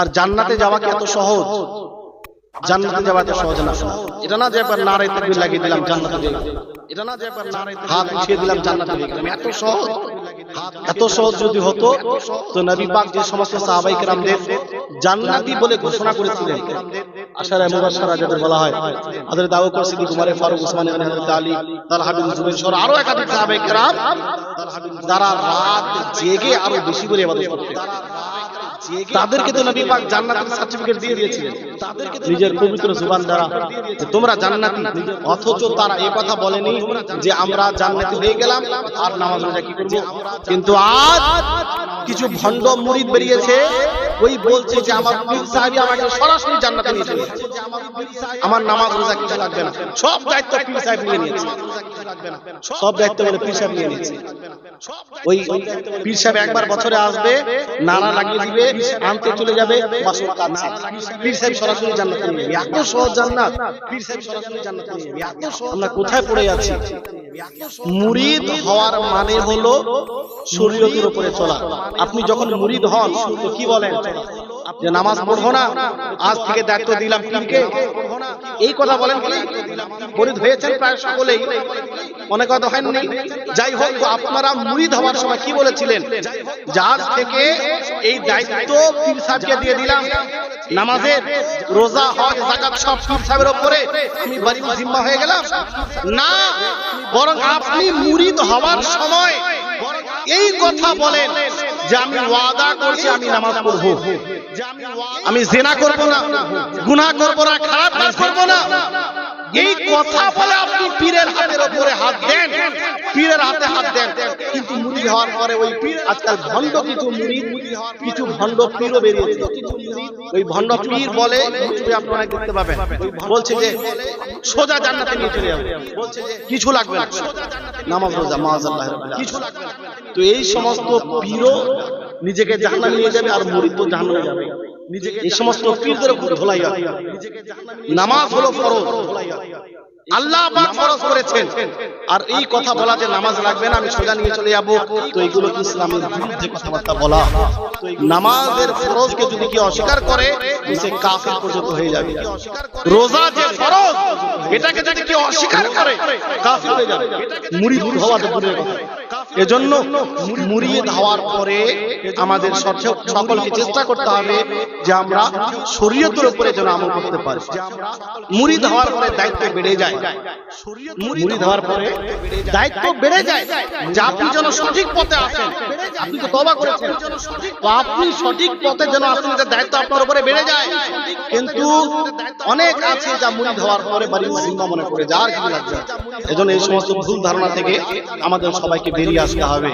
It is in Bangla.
আর জান্নাতে যাওয়া কি এত সহজ? জান্নাতে যাওয়া এত সহজ না। এটা না যে একবার নারায় তাকবীর লাগিয়ে দিলাম জান্নাতে যাই এটা না যে একবার নারায় হাত উঠিয়ে দিলাম জান্নাতে যাই এত সহজ। এত সহজ যদি হতো তো নবী পাক যে সমস্ত সাহাবাই কেরামদের জান্নাতি বলে ঘোষণা করেছিলেন আশারা মুবাশশারা যাদের বলা হয় হযরত আবু বকর সিদ্দিক উমর ফারুক উসমান ইবনে আলী তালহা বিন জুবাইর সহ আরও একাধিক সাহাবাই কেরাম যারা রাত জেগে আরও বেশি করে ইবাদত করতেন। তাদেরকে তো নবী পাক জান্নাতের সার্টিফিকেট দিয়ে দিয়েছিলেন। নিজের পবিত্র জুবান দ্বারা যে তোমরা জান্নাতি অথচ তারা এই কথা বলেনি যে আমরা জান্নাতি হয়ে গেলাম আর নামাজ রোজা কি করব? কিন্তু আজ কিছু ভণ্ড মুরিদ বেরিয়েছে ওই বলছে যে আমার পীর সাহেব আমাকে সরাসরি জান্নাতে। আমার নামাজ রোজা কিছু লাগবে না। সব দায়িত্ব পীর সাহেব নিয়ে নিয়েছে। সব দায়িত্ব বলে পীর সাহেব নিয়ে নিয়েছে। ওই পীর সাহেব একবার বছরে আসবে নারা লাগিয়ে দিবে আনতে চলে যাবে বছর কাটছে পীর সাহেব সরাসরি জান্নাতে নিয়ে এত সহজ জান্নাত। পীর সাহেব সরাসরি জান্নাতে নিয়ে এত সহজ আমরা কোথায় পড়ে যাচ্ছি মুরিদ হওয়ার মানে হলো শরীয়তের উপরে চলা। আপনি যখন মুরিদ হন তো কি বলেন? যে নামাজ পড়ব না, আজ থেকে দায়িত্ব দিলাম পীরকে। এই কথা বলেন কি? হয়েছেন প্রায় সকলেই। অনেক কথা হয়নি? যাই হোক, আপনারা মুরিদ হওয়ার সময় কি বলেছিলেন? যে আজ থেকে এই দায়িত্ব পীর সাহেবকে দিয়ে দিলাম। নামাজের রোজা, হজ জাকাত সব পীর সাহেবের উপরে আমি বাড়ি জিম্মা হয়ে গেলাম। না, বরং আপনি মুরিদ হওয়ার সময় এই কথা বলেন। যে আমি ওয়াদা করছি, আমি নামাজ পড়ব। আমি জেনা করব না, গুনাহ করব না, খারাপ কাজ করব না। এই কথা বলে আপনি পীরের হাতের উপরে হাত দেন। পীরের হাতে মুড়ি হওয়ার পরে ওই আজকাল ভণ্ড কিছু মুড়ি কিছু ভণ্ড পীরও বেরিয়েছে। ওই ভণ্ড পীর বলে, ইউটিউবে আপনারা দেখতে পাবেন, বলছে যে সোজা জান্নাতে নিয়ে চলে যাবে। কিছু লাগবে না। নামাজ রোজা মাআযাল্লাহ কিছু লাগবে তো এই সমস্ত পীরও নিজেকে জাহান্নামে নিয়ে যাবে আর মুরিদ তো জাহান্নামে যাবে এই সমস্ত পীরদের উপর ধোলাই নামাজ হলো ফরজ। আল্লাহ পাক ফরজ করেছেন। আর এই কথা বলা যে নামাজ লাগবে না আমি সোজা নিয়ে চলে যাব। তো এগুলো ইসলামের বিরুদ্ধে কথাবার্তা বলা? নামাজের ফরজকে যদি কেউ অস্বীকার করে সে কাফের পর্যন্ত হয়ে যাবে। রোজা যে ফরজ এটাকে যদি কেউ অস্বীকার করে কাফের হয়ে যাবে। মুরিদ হওয়া তো দূরের কথা। এজন্য মুরিদ হওয়ার পরে আমাদের সকলকে চেষ্টা করতে হবে যে আমরা শরীয়তের উপরে যেন আমল করতে পারি। মুড়ি হওয়ার পরে দায়িত্ব বেড়ে যায়। মুরিদ হওয়ার পরে দায়িত্ব বেড়ে যায়। যে আপনি যেন সঠিক পথে আসেন আপনি সঠিক পথে যেন আপনাদের দায়িত্ব আপনার উপরে বেড়ে যায়। কিন্তু অনেক আছে যা মুড়ি হওয়ার পরে বাড়ির মনে করে, যার কি লাগছে এজন্য এই সমস্ত ভুল ধারণা থেকে আমাদের সবাইকে বেরিয়ে আসতে হবে।